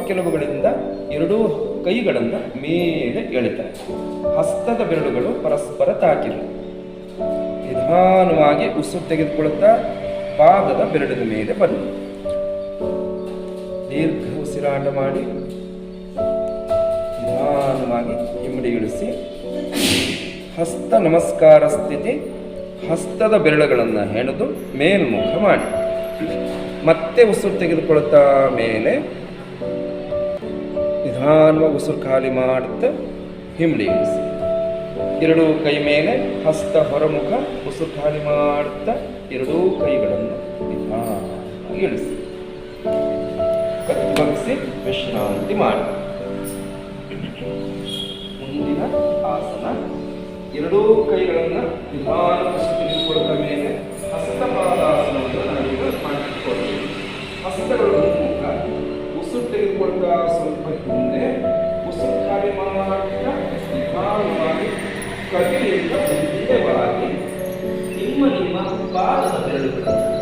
ಪಕ್ಕೆಲುಬುಗಳಿಂದ ಎರಡೂ ಕೈಗಳನ್ನು ಮೇಲೆ ಎಳಿತಾರೆ. ಹಸ್ತದ ಬೆರಳುಗಳು ಪರಸ್ಪರ ತಾಕಿಲ್ಲ ನಿಧಾನವಾಗಿ ಉಸು ತೆಗೆದುಕೊಳ್ಳುತ್ತಾ ಪಾದದ ಬೆರಳಿನ ಮೇಲೆ ಬನ್ನಿ. ದೀರ್ಘ ಉಸಿರಾಟ ಮಾಡಿ, ನಿಧಾನವಾಗಿ ಇಮ್ಮಡಿ ಇಳಿಸಿ, ಹಸ್ತ ನಮಸ್ಕಾರ ಸ್ಥಿತಿ, ಹಸ್ತದ ಬೆರಳುಗಳನ್ನು ಹೆಣೆದು ಮೇಲ್ಮುಖ ಮಾಡಿ. ಮತ್ತೆ ಉಸಿರು ತೆಗೆದುಕೊಳ್ಳುತ್ತಾ ಮೇಲೆ ನಿಧಾನವಾಗಿ ಉಸಿರು ಖಾಲಿ ಮಾಡುತ್ತಾ ಇಳಿಸಿ. ಎರಡೂ ಕೈ ಮೇಲೆ ಹಸ್ತ ಹೊರಮುಖ ಉಸಿರು ಖಾಲಿ ಮಾಡುತ್ತಾ ಎರಡೂ ಕೈಗಳನ್ನು ನಿಧಾನವಾಗಿ ಇಳಿಸಿ. ಕತ್ತರಿಸಿ ವಿಶ್ರಾಂತಿ ಮಾಡಿ. ಮುಂದಿನ ಆಸನ, ಎರಡೂ ಕೈಗಳನ್ನು ನಿಧಾನ ತೆಗೆದುಕೊಳ್ಳುತ್ತ ಮೇಲೆ ಹಸ್ತಪಾದಾಸನವನ್ನು ನಾವೀಗ ಮಾಡಿಕೊಳ್ಳಿ. ಹಸ್ತಗಳು ತೆಗೆದುಕೊಳ್ತಾ ಸ್ವಲ್ಪ ಉಸಿರು ಖಾಲಿ ಮಾಡುತ್ತಾ ನಿಧಾನವಾಗಿ ಕೈಯಿಂದ ಮುಂದೆವಾಗಿ ನಿಮ್ಮ ನಿಮ್ಮ ಪಾದದ ಬೆರಳುಗಳನ್ನು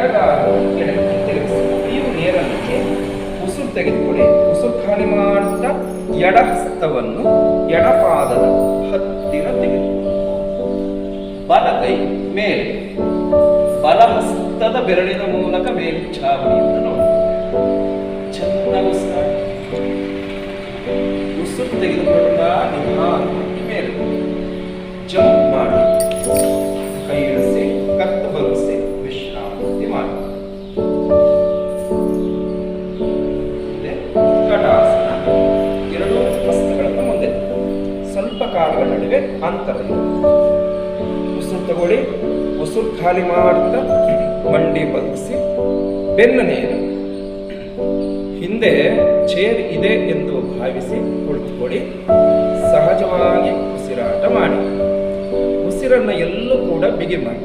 ಎಡಗಾಲು ಎಡಕ್ಕೆ ತಿರುಗಿಸಿ ನೀವು ನೇರಲಿಕ್ಕೆ ಉಸಿರು ತೆಗೆದುಕೊಳ್ಳಿ. ಉಸಿರು ಖಾಲಿ ಮಾಡುತ್ತಾ ಎಡ ಹಸ್ತವನ್ನು ಎಡಪಾದದ ಹತ್ತಿರ ತೆಗೆದುಕೊಳ್ಳಿ. ಬಲ ಕೈ ಮೇಲೆ. ಬಲ ಹಸ್ತದ ಬೆರಳಿನ ಮೂಲಕ ಮೇಲ್ಛಾವಣಿಯನ್ನು ನೋಡಿ. ಚೆನ್ನಾಗಿ ಉಸಿರು ತೆಗೆದುಕೊಳ್ಳುತ್ತಾ ನಿಧಾನ ಮೇಲೆ. ಜಂಪ್ ಮಾಡಿ. ಅಂತರ ಉಸುರು ತಗೊಳ್ಳಿ ಉಸಿರು ಖಾಲಿ ಮಾಡ್ತಾ ಮಂಡಿ ಬಗ್ಗಿಸಿ, ಬೆನ್ನು ಹಿಂದೆ ಚೇರ್ ಇದೆ ಎಂದು ಭಾವಿಸಿ ಕುಳಿತುಕೊಳ್ಳಿ. ಸಹಜವಾಗಿ ಉಸಿರಾಟ ಮಾಡಿ. ಉಸಿರನ್ನು ಎಲ್ಲೂ ಕೂಡ ಬಿಗಿ ಮಾಡಿ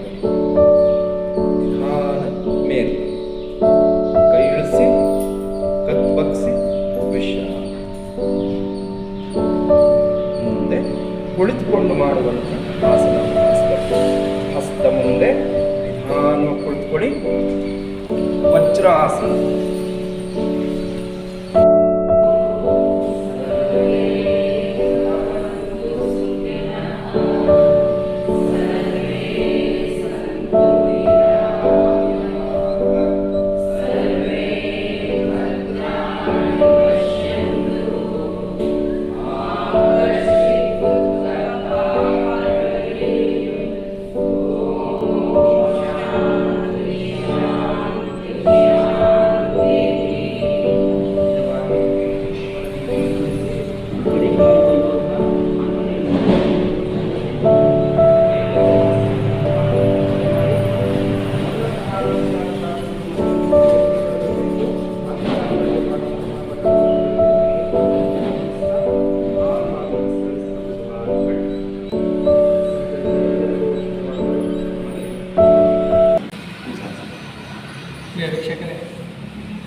ಕುಳಿತುಕೊಂಡು ಮಾಡುವಂಥ ಆಸನ ಹಸ್ತ ಮುಂದೆ ನಿಧಾನ ಕುಳಿತುಕೊಳ್ಳಿ. ವಜ್ರಾಸನ.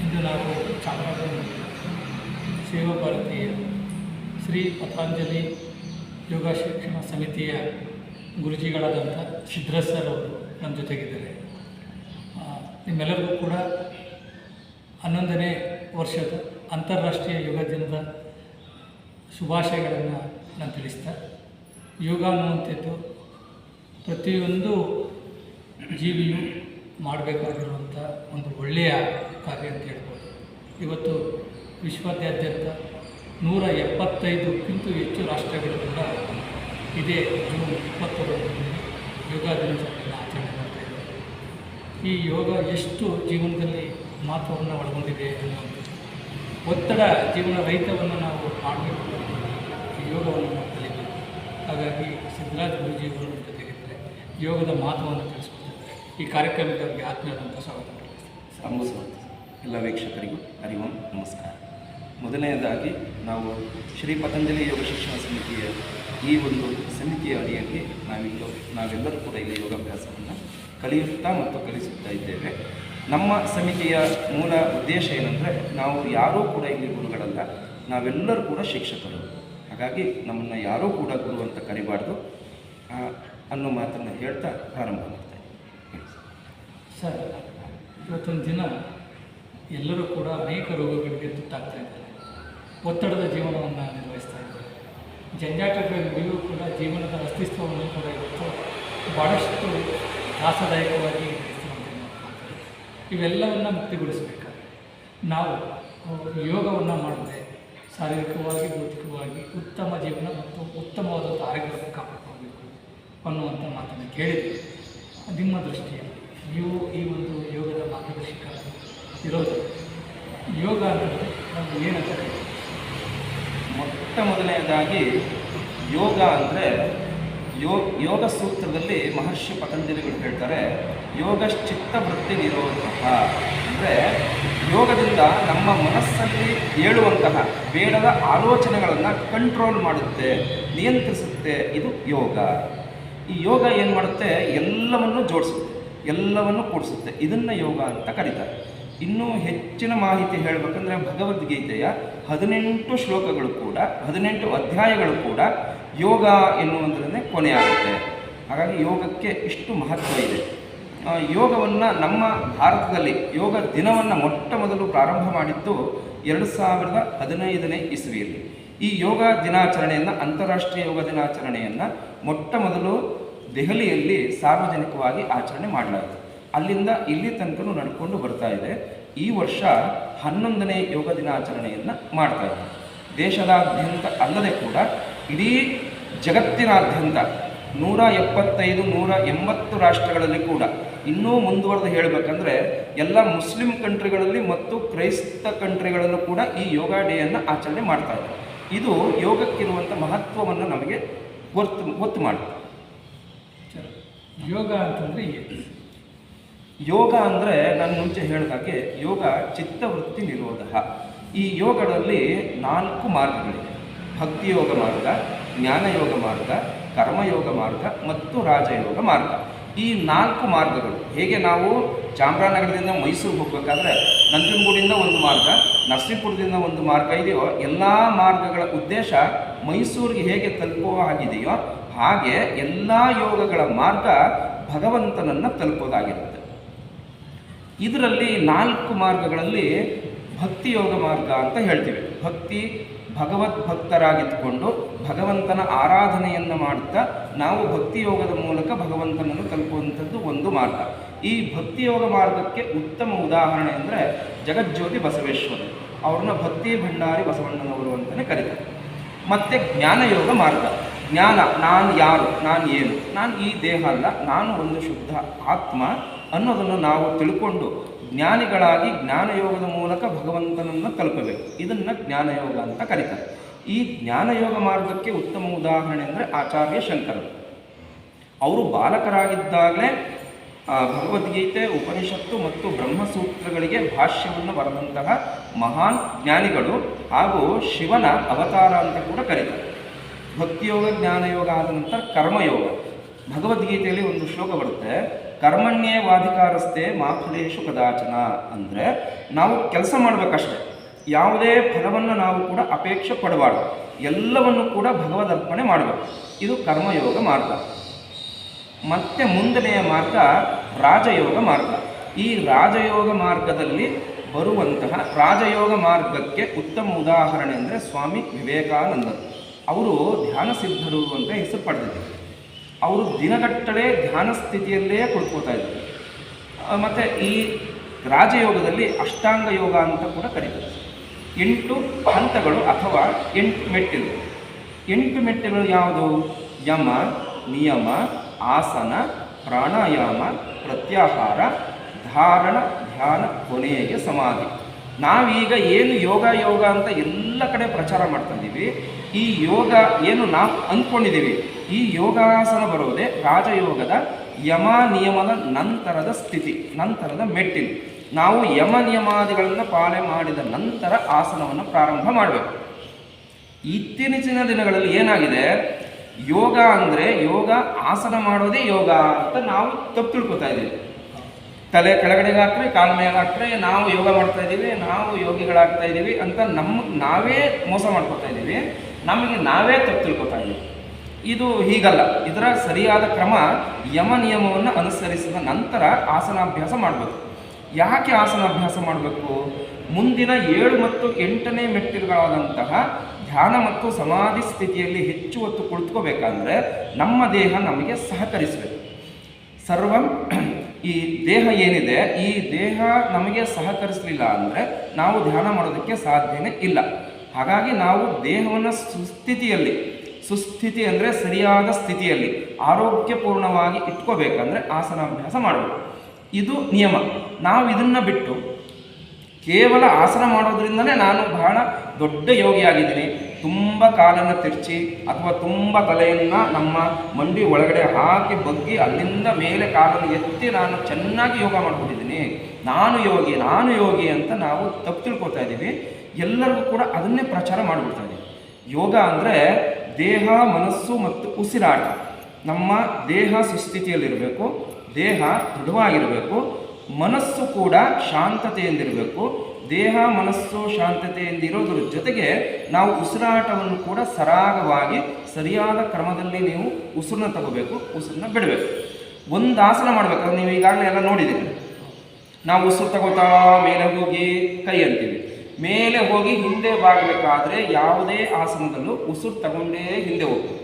ಇಂದು ನಾವು ಚಾಮರಾಜ ಸೇವಾ ಶ್ರೀ ಪತಂಜಲಿ ಯೋಗ ಶಿಕ್ಷಣ ಸಮಿತಿಯ ಗುರುಜಿಗಳಾದಂಥ ಸಿದ್ಧರಾಜ್ ಸರ್ ಅವರು ನಮ್ಮ ಜೊತೆಗಿದ್ದಾರೆ. ನಿಮ್ಮೆಲ್ಲರಿಗೂ ಕೂಡ ಹನ್ನೊಂದನೇ ವರ್ಷದ ಅಂತಾರಾಷ್ಟ್ರೀಯ ಯೋಗ ದಿನದ ಶುಭಾಶಯಗಳನ್ನು ನಾನು ತಿಳಿಸ್ತಾ ಯೋಗ ಅನ್ನುವಂಥದ್ದು ಪ್ರತಿಯೊಂದು ಜೀವಿಯು ಮಾಡಬೇಕಾಗಿರುವಂಥ ಒಂದು ಒಳ್ಳೆಯ ಕಾರ್ಯ ಅಂತ ಹೇಳ್ಬೋದು. ಇವತ್ತು ವಿಶ್ವದಾದ್ಯಂತ ನೂರ ಎಪ್ಪತ್ತೈದಕ್ಕಿಂತ ಹೆಚ್ಚು ರಾಷ್ಟ್ರಗಳು ಕೂಡ ಇದೇ ಜೂನ್ ಇಪ್ಪತ್ತೊಂದರಲ್ಲಿ ಯೋಗ ದಿನಾಚರಣೆಯನ್ನು ಆಚರಣೆ ಮಾಡ್ತಾ ಇದೆ ಈ ಯೋಗ ಎಷ್ಟು ಜೀವನದಲ್ಲಿ ಮಹತ್ವವನ್ನು ಒಳಗೊಂಡಿದೆ ಅನ್ನುವಂಥದ್ದು. ಒತ್ತಡ ಜೀವನ ರಹಿತವನ್ನು ನಾವು ಮಾಡಬೇಕು ಈ ಯೋಗವನ್ನು ನಾವು ಕಲಿಬೇಕು. ಹಾಗಾಗಿ ಸಿದ್ದರಾಜ ಗುರುಜಿಯವರು ಜೊತೆಗಿದ್ದರೆ ಯೋಗದ ಮಹತ್ವವನ್ನು ತಿಳಿಸ್ಕೊಂಡಿದ್ದಾರೆ ಈ ಕಾರ್ಯಕ್ರಮಕ್ಕೆ ಅವರಿಗೆ ಆತ್ಮೀಯವಾದಂಥ ಸ್ವಾಗತ. ನಮಸ್ಕಾರ ಎಲ್ಲ ವೀಕ್ಷಕರಿಗೂ ಹರಿ ಓಂ ನಮಸ್ಕಾರ. ಮೊದಲನೆಯದಾಗಿ ನಾವು ಶ್ರೀ ಪತಂಜಲಿ ಯೋಗ ಶಿಕ್ಷಣ ಸಮಿತಿಯ ಈ ಒಂದು ಸಮಿತಿಯ ಅಡಿಯಲ್ಲಿ ನಾವಿಲ್ಲಿ ನಾವೆಲ್ಲರೂ ಕೂಡ ಇಲ್ಲಿ ಯೋಗಾಭ್ಯಾಸವನ್ನು ಕಲಿಯುತ್ತಾ ಮತ್ತು ಕಲಿಸುತ್ತಾ ಇದ್ದೇವೆ. ನಮ್ಮ ಸಮಿತಿಯ ಮೂಲ ಉದ್ದೇಶ ಏನಂದರೆ, ನಾವು ಯಾರೂ ಕೂಡ ಇಲ್ಲಿ ಗುರುಗಳಲ್ಲ, ನಾವೆಲ್ಲರೂ ಕೂಡ ಶಿಕ್ಷಕರು. ಹಾಗಾಗಿ ನಮ್ಮನ್ನು ಯಾರೂ ಕೂಡ ಗುರು ಅಂತ ಕರಿಬಾರ್ದು. ಅನ್ನೋ ಮಾತನ್ನು ಹೇಳ್ತಾ ಪ್ರಾರಂಭ ಮಾಡ್ತೇನೆ ಸರ್, ಇವತ್ತೊಂದು ದಿನ ಎಲ್ಲರೂ ಕೂಡ ಅನೇಕ ರೋಗಗಳಿಗೆ ತುತ್ತಾಗ್ತಾ ಇದ್ದಾರೆ. ಒತ್ತಡದ ಜೀವನವನ್ನು ನಿರ್ವಹಿಸ್ತಾ ಇದ್ದಾರೆ. ಜಂಜಾಟಗಳಿಗೂ ಕೂಡ ಜೀವನದ ಅಸ್ತಿತ್ವವನ್ನು ಕೂಡ ಇವತ್ತು ಭಾಳಷ್ಟು ತ್ರಾಸದಾಯಕವಾಗಿ. ಇವೆಲ್ಲವನ್ನು ಮುಕ್ತಿಗೊಳಿಸಬೇಕಾದ್ರೆ ನಾವು ಯೋಗವನ್ನು ಮಾಡದೆ ಶಾರೀರಿಕವಾಗಿ ಭೌತಿಕವಾಗಿ ಉತ್ತಮ ಜೀವನ ಮತ್ತು ಉತ್ತಮವಾದಂಥ ಆರೋಗ್ಯವನ್ನು ಕಾಪಾಡ್ಕೊಳ್ಬೇಕು ಅನ್ನುವಂಥ ಮಾತನ್ನು ಕೇಳಿದ್ವಿ ನಿಮ್ಮ ದೃಷ್ಟಿಯಲ್ಲಿ ನೀವು ಈ ಒಂದು ಯೋಗದ ಮಾರ್ಗದರ್ಶಕ ಇರೋದು. ಯೋಗ ಅಂತಂದರೆ ನಮ್ಗೆ ಕರೀತೀವಿ? ಮೊಟ್ಟ ಮೊದಲನೆಯದಾಗಿ ಯೋಗ ಅಂದರೆ ಯೋಗ ಯೋಗ ಸೂತ್ರದಲ್ಲಿ ಮಹರ್ಷಿ ಪತಂಜಲಿಗಳು ಹೇಳ್ತಾರೆ, ಯೋಗಶ್ಚಿತ್ತ ವೃತ್ತಿ ನಿರೋಧಕ. ಅಂದರೆ ಯೋಗದಿಂದ ನಮ್ಮ ಮನಸ್ಸಲ್ಲಿ ಹೇಳುವಂತಹ ಬೇಡದ ಆಲೋಚನೆಗಳನ್ನು ಕಂಟ್ರೋಲ್ ಮಾಡುತ್ತೆ, ನಿಯಂತ್ರಿಸುತ್ತೆ, ಇದು ಯೋಗ. ಈ ಯೋಗ ಏನು ಮಾಡುತ್ತೆ? ಎಲ್ಲವನ್ನು ಜೋಡಿಸುತ್ತೆ, ಎಲ್ಲವನ್ನು ಕೂಡಿಸುತ್ತೆ. ಇದನ್ನು ಯೋಗ ಅಂತ ಕರೀತಾರೆ. ಇನ್ನೂ ಹೆಚ್ಚಿನ ಮಾಹಿತಿ ಹೇಳಬೇಕಂದ್ರೆ ಭಗವದ್ಗೀತೆಯ ಹದಿನೆಂಟು ಶ್ಲೋಕಗಳು ಕೂಡ, ಹದಿನೆಂಟು ಅಧ್ಯಾಯಗಳು ಕೂಡ ಯೋಗ ಎನ್ನುವುದರನ್ನೇ ಕೊನೆಯಾಗುತ್ತೆ. ಹಾಗಾಗಿ ಯೋಗಕ್ಕೆ ಇಷ್ಟು ಮಹತ್ವ ಇದೆ. ಯೋಗವನ್ನು ನಮ್ಮ ಭಾರತದಲ್ಲಿ ಯೋಗ ದಿನವನ್ನು ಮೊಟ್ಟ ಮೊದಲು ಪ್ರಾರಂಭ ಮಾಡಿದ್ದು ಎರಡು ಸಾವಿರದ ಹದಿನೈದನೇ ಇಸ್ವಿಯಲ್ಲಿ. ಈ ಯೋಗ ದಿನಾಚರಣೆಯನ್ನು, ಅಂತಾರಾಷ್ಟ್ರೀಯ ಯೋಗ ದಿನಾಚರಣೆಯನ್ನು ಮೊಟ್ಟ ಮೊದಲು ದೆಹಲಿಯಲ್ಲಿ ಸಾರ್ವಜನಿಕವಾಗಿ ಆಚರಣೆ ಮಾಡಲಾಯಿತು. ಅಲ್ಲಿಂದ ಇಲ್ಲಿ ತನಕ ನಡ್ಕೊಂಡು ಬರ್ತಾ ಇದೆ. ಈ ವರ್ಷ ಹನ್ನೊಂದನೇ ಯೋಗ ದಿನಾಚರಣೆಯನ್ನು ಮಾಡ್ತಾ ಇದೆ. ದೇಶದಾದ್ಯಂತ ಅಲ್ಲದೆ ಕೂಡ ಇಡೀ ಜಗತ್ತಿನಾದ್ಯಂತ ನೂರ ಎಪ್ಪತ್ತೈದು, ನೂರ ಎಂಬತ್ತು ರಾಷ್ಟ್ರಗಳಲ್ಲಿ ಕೂಡ ಇನ್ನೂ ಮುಂದುವರೆದು ಹೇಳಬೇಕಂದ್ರೆ ಎಲ್ಲ ಮುಸ್ಲಿಂ ಕಂಟ್ರಿಗಳಲ್ಲಿ ಮತ್ತು ಕ್ರೈಸ್ತ ಕಂಟ್ರಿಗಳಲ್ಲೂ ಕೂಡ ಈ ಯೋಗ ಡೇಯನ್ನು ಆಚರಣೆ ಮಾಡ್ತಾ ಇದೆ. ಇದು ಯೋಗಕ್ಕಿರುವಂಥ ಮಹತ್ವವನ್ನು ನಮಗೆ ಗೊತ್ತು ಗೊತ್ತು ಮಾಡುತ್ತೆ. ಯೋಗ ಅಂತಂದರೆ ಯೋಗ ಅಂದರೆ ನಾನು ಮುಂಚೆ ಹೇಳಿದಾಗೆ ಯೋಗ ಚಿತ್ತವೃತ್ತಿ ನಿರೋಧ ಈ ಯೋಗದಲ್ಲಿ ನಾಲ್ಕು ಮಾರ್ಗಗಳಿವೆ. ಭಕ್ತಿಯೋಗ ಮಾರ್ಗ ಜ್ಞಾನಯೋಗ ಮಾರ್ಗ ಕರ್ಮಯೋಗ ಮಾರ್ಗ ಮತ್ತು ರಾಜಯೋಗ ಮಾರ್ಗ. ಈ ನಾಲ್ಕು ಮಾರ್ಗಗಳು ಹೇಗೆ ನಾವು ಚಾಮರಾಜನಗರದಿಂದ ಮೈಸೂರಿಗೆ ಹೋಗಬೇಕಾದ್ರೆ ನಂಜನಗೂಡಿಂದ ಒಂದು ಮಾರ್ಗ ನರಸೀಪುರದಿಂದ ಒಂದು ಮಾರ್ಗ ಇದೆಯೋ, ಎಲ್ಲ ಮಾರ್ಗಗಳ ಉದ್ದೇಶ ಮೈಸೂರಿಗೆ ಹೇಗೆ ತಲುಪುವ ಹಾಗಿದೆಯೋ ಹಾಗೆ ಎಲ್ಲ ಯೋಗಗಳ ಮಾರ್ಗ ಭಗವಂತನನ್ನು ತಲುಪೋದಾಗಿರುತ್ತೆ. ಇದರಲ್ಲಿ ನಾಲ್ಕು ಮಾರ್ಗಗಳಲ್ಲಿ ಭಕ್ತಿ ಯೋಗ ಮಾರ್ಗ ಅಂತ ಹೇಳ್ತೀವಿ. ಭಕ್ತಿ ಭಗವತ್ ಭಕ್ತರಾಗಿದ್ದುಕೊಂಡು ಭಗವಂತನ ಆರಾಧನೆಯನ್ನು ಮಾಡುತ್ತಾ ನಾವು ಭಕ್ತಿ ಯೋಗದ ಮೂಲಕ ಭಗವಂತನನ್ನು ತಲುಪುವಂಥದ್ದು ಒಂದು ಮಾರ್ಗ. ಈ ಭಕ್ತಿ ಯೋಗ ಮಾರ್ಗಕ್ಕೆ ಉತ್ತಮ ಉದಾಹರಣೆ ಅಂದರೆ ಜಗಜ್ಯೋತಿ ಬಸವೇಶ್ವರ. ಅವ್ರನ್ನ ಭಕ್ತಿ ಭಂಡಾರಿ ಬಸವಣ್ಣನವರು ಅಂತಲೇ ಕರೀತಾರೆ. ಮತ್ತು ಜ್ಞಾನಯೋಗ ಮಾರ್ಗ. ಜ್ಞಾನ, ನಾನು ಯಾರು, ನಾನು ಏನು, ನಾನು ಈ ದೇಹ ಅಲ್ಲ, ನಾನು ಒಂದು ಶುದ್ಧ ಆತ್ಮ ಅನ್ನೋದನ್ನು ನಾವು ತಿಳ್ಕೊಂಡು ಜ್ಞಾನಿಗಳಾಗಿ ಜ್ಞಾನಯೋಗದ ಮೂಲಕ ಭಗವಂತನನ್ನು ತಲುಪಬೇಕು. ಇದನ್ನು ಜ್ಞಾನಯೋಗ ಅಂತ ಕರೀತಾರೆ. ಈ ಜ್ಞಾನಯೋಗ ಮಾರ್ಗಕ್ಕೆ ಉತ್ತಮ ಉದಾಹರಣೆ ಅಂದರೆ ಆಚಾರ್ಯ ಶಂಕರರು. ಅವರು ಬಾಲಕರಾಗಿದ್ದಾಗಲೇ ಭಗವದ್ಗೀತೆ, ಉಪನಿಷತ್ತು ಮತ್ತು ಬ್ರಹ್ಮಸೂತ್ರಗಳಿಗೆ ಭಾಷ್ಯವನ್ನು ಬರೆದಂತಹ ಮಹಾನ್ ಜ್ಞಾನಿಗಳು ಹಾಗೂ ಶಿವನ ಅವತಾರ ಅಂತ ಕೂಡ ಕರೀತಾರೆ. ಭಕ್ತಿಯೋಗ, ಜ್ಞಾನಯೋಗ ಆದ ನಂತರ ಕರ್ಮಯೋಗ. ಭಗವದ್ಗೀತೆಯಲ್ಲಿ ಒಂದು ಶ್ಲೋಕ ಬರುತ್ತೆ ಕರ್ಮಣ್ಯೇ ವಾಧಿಕಾರಸ್ಥೆ ಮಾಫಲೇಶು ಕದಾಚನ ಅಂದರೆ ನಾವು ಕೆಲಸ ಮಾಡಬೇಕಷ್ಟೆ. ಯಾವುದೇ ಫಲವನ್ನು ನಾವು ಕೂಡ ಅಪೇಕ್ಷೆ ಪಡಬಾರ್ದು. ಎಲ್ಲವನ್ನು ಕೂಡ ಭಗವದರ್ಪಣೆ ಮಾಡಬೇಕು. ಇದು ಕರ್ಮಯೋಗ ಮಾರ್ಗ. ಮತ್ತೆ ಮುಂದನೆಯ ಮಾರ್ಗ ರಾಜಯೋಗ ಮಾರ್ಗ. ಈ ರಾಜಯೋಗ ಮಾರ್ಗದಲ್ಲಿ ಬರುವಂತಹ ರಾಜಯೋಗ ಮಾರ್ಗಕ್ಕೆ ಉತ್ತಮ ಉದಾಹರಣೆ ಅಂದರೆ ಸ್ವಾಮಿ ವಿವೇಕಾನಂದರು. ಅವರು ಧ್ಯಾನ ಸಿದ್ಧರು ಅಂತ ಹೆಸರು ಪಡೆದಿದ್ದಾರೆ. ಅವರು ದಿನಗಟ್ಟಲೆ ಧ್ಯಾನ ಸ್ಥಿತಿಯಲ್ಲೇ ಕುಳಿತುಕೋತಾ ಇದ್ದಾರೆ ಮತ್ತು ಈ ರಾಜಯೋಗದಲ್ಲಿ ಅಷ್ಟಾಂಗ ಯೋಗ ಅಂತ ಕೂಡ ಕರೀತಾರೆ. ಎಂಟು ಹಂತಗಳು ಅಥವಾ ಎಂಟು ಮೆಟ್ಟಿಲು. ಎಂಟು ಮೆಟ್ಟಿಲು ಯಾವುದು? ಯಮ, ನಿಯಮ, ಆಸನ, ಪ್ರಾಣಾಯಾಮ, ಪ್ರತ್ಯಾಹಾರ, ಧಾರಣ, ಧ್ಯಾನ, ಕೊನೆಗೆ ಸಮಾಧಿ. ನಾವೀಗ ಏನು ಯೋಗ ಯೋಗ ಅಂತ ಎಲ್ಲ ಕಡೆ ಪ್ರಚಾರ ಮಾಡ್ತಾ ಇದ್ದೀವಿ. ಈ ಯೋಗ ಏನು ನಾವು ಅಂದ್ಕೊಂಡಿದ್ದೀವಿ. ಈ ಯೋಗಾಸನ ಬರೋದೇ ರಾಜಯೋಗದ ಯಮ ನಿಯಮದ ನಂತರದ ಸ್ಥಿತಿ, ನಂತರದ ಮೆಟ್ಟಿಲು. ನಾವು ಯಮ ನಿಯಮಾದಿಗಳನ್ನು ಪಾಲನೆ ಮಾಡಿದ ನಂತರ ಆಸನವನ್ನು ಪ್ರಾರಂಭ ಮಾಡಬೇಕು. ಇತ್ತೀಚಿನ ದಿನಗಳಲ್ಲಿ ಏನಾಗಿದೆ? ಯೋಗ ಅಂದರೆ ಯೋಗ, ಆಸನ ಮಾಡೋದೇ ಯೋಗ ಅಂತ ನಾವು ತಪ್ಪು ತಿಳ್ಕೊತಾ ಇದ್ದೀವಿ. ತಲೆ ಕೆಳಗಡೆಗೆ ಹಾಕ್ರೆ, ಕಾಲ ಮೇಲೆ ಹಾಕ್ರೆ ನಾವು ಯೋಗ ಮಾಡ್ತಾ ಇದ್ದೀವಿ, ನಾವು ಯೋಗಿಗಳಾಗ್ತಾ ಇದ್ದೀವಿ ಅಂತ ನಮ್ಮ ನಾವೇ ಮೋಸ ಮಾಡ್ಕೊತಾ ಇದ್ದೀವಿ. ನಮಗೆ ನಾವೇ ತಪ್ಪು ತಿಳ್ಕೊತಾ ಇದ್ದೀವಿ. ಇದು ಹೀಗಲ್ಲ. ಇದರ ಸರಿಯಾದ ಕ್ರಮ ಯಮ ನಿಯಮವನ್ನು ಅನುಸರಿಸಿದ ನಂತರ ಆಸನಾಭ್ಯಾಸ ಮಾಡಬೇಕು. ಯಾಕೆ ಆಸನಾಭ್ಯಾಸ ಮಾಡಬೇಕು? ಮುಂದಿನ ಏಳು ಮತ್ತು ಎಂಟನೇ ಮೆಟ್ಟಿಲುಗಳಾದಂತಹ ಧ್ಯಾನ ಮತ್ತು ಸಮಾಧಿ ಸ್ಥಿತಿಯಲ್ಲಿ ಹೆಚ್ಚು ಹೊತ್ತು ಕುಳಿತುಕೋಬೇಕಂದ್ರೆ ನಮ್ಮ ದೇಹ ನಮಗೆ ಸಹಕರಿಸಬೇಕು. ಸರ್ವಂ, ಈ ದೇಹ ಏನಿದೆ, ಈ ದೇಹ ನಮಗೆ ಸಹಕರಿಸಲಿಲ್ಲ ಅಂದರೆ ನಾವು ಧ್ಯಾನ ಮಾಡೋದಕ್ಕೆ ಸಾಧ್ಯನೇ ಇಲ್ಲ. ಹಾಗಾಗಿ ನಾವು ದೇಹವನ್ನು ಸುಸ್ಥಿತಿಯಲ್ಲಿ ಸುಸ್ಥಿತಿ ಅಂದರೆ ಸರಿಯಾದ ಸ್ಥಿತಿಯಲ್ಲಿ ಆರೋಗ್ಯಪೂರ್ಣವಾಗಿ ಇಟ್ಕೋಬೇಕಂದ್ರೆ ಆಸನಾಭ್ಯಾಸ ಮಾಡಬೇಕು. ಇದು ನಿಯಮ. ನಾವು ಇದನ್ನು ಬಿಟ್ಟು ಕೇವಲ ಆಸನ ಮಾಡೋದ್ರಿಂದಲೇ ನಾನು ಬಹಳ ದೊಡ್ಡ ಯೋಗಿಯಾಗಿದ್ದೀನಿ. ತುಂಬ ಕಾಲನ್ನು ತಿರ್ಚಿ ಅಥವಾ ತುಂಬ ತಲೆಯನ್ನು ನಮ್ಮ ಮಂಡಿ ಒಳಗಡೆ ಹಾಕಿ ಬಗ್ಗಿ ಅಲ್ಲಿಂದ ಮೇಲೆ ಕಾಲನ್ನು ಎತ್ತಿ ನಾನು ಚೆನ್ನಾಗಿ ಯೋಗ ಮಾಡ್ಕೊಂಡಿದ್ದೀನಿ. ನಾನು ಯೋಗಿ ನಾನು ಯೋಗಿ ಅಂತ ನಾವು ತಪ್ಪು ತಿಳ್ಕೊತಾ ಇದ್ದೀವಿ. ಎಲ್ಲರಿಗೂ ಕೂಡ ಅದನ್ನೇ ಪ್ರಚಾರ ಮಾಡಿಬಿಡ್ತಾ ಇದ್ದೀವಿ. ಯೋಗ ಅಂದರೆ ದೇಹ, ಮನಸ್ಸು ಮತ್ತು ಉಸಿರಾಟ. ನಮ್ಮ ದೇಹ ಸುಸ್ಥಿತಿಯಲ್ಲಿರಬೇಕು, ದೇಹ ದೃಢವಾಗಿರಬೇಕು, ಮನಸ್ಸು ಕೂಡ ಶಾಂತತೆಯಿಂದಿರಬೇಕು ದೇಹ, ಮನಸ್ಸು ಶಾಂತತೆಯಿಂದಿರೋದ್ರ ಜೊತೆಗೆ ನಾವು ಉಸಿರಾಟವನ್ನು ಕೂಡ ಸರಾಗವಾಗಿ, ಸರಿಯಾದ ಕ್ರಮದಲ್ಲಿ ನೀವು ಉಸಿರನ್ನ ತಗೋಬೇಕು, ಉಸಿರನ್ನ ಬಿಡಬೇಕು. ಒಂದು ಆಸನ ಮಾಡಬೇಕಾದ್ರೆ ನೀವು ಈಗಾಗಲೇ ಎಲ್ಲ ನೋಡಿದ್ದೀರಿ. ನಾವು ಉಸಿರು ತಗೋತಾ ಮೇಲೆ ಹೋಗಿ ಕೈ ಅಂತೀವಿ. ಮೇಲೆ ಹೋಗಿ ಹಿಂದೆ ಬಾಗಬೇಕಾದ್ರೆ ಯಾವುದೇ ಆಸನದಲ್ಲೂ ಉಸಿರು ತಗೊಂಡೇ ಹಿಂದೆ ಹೋಗ್ತದೆ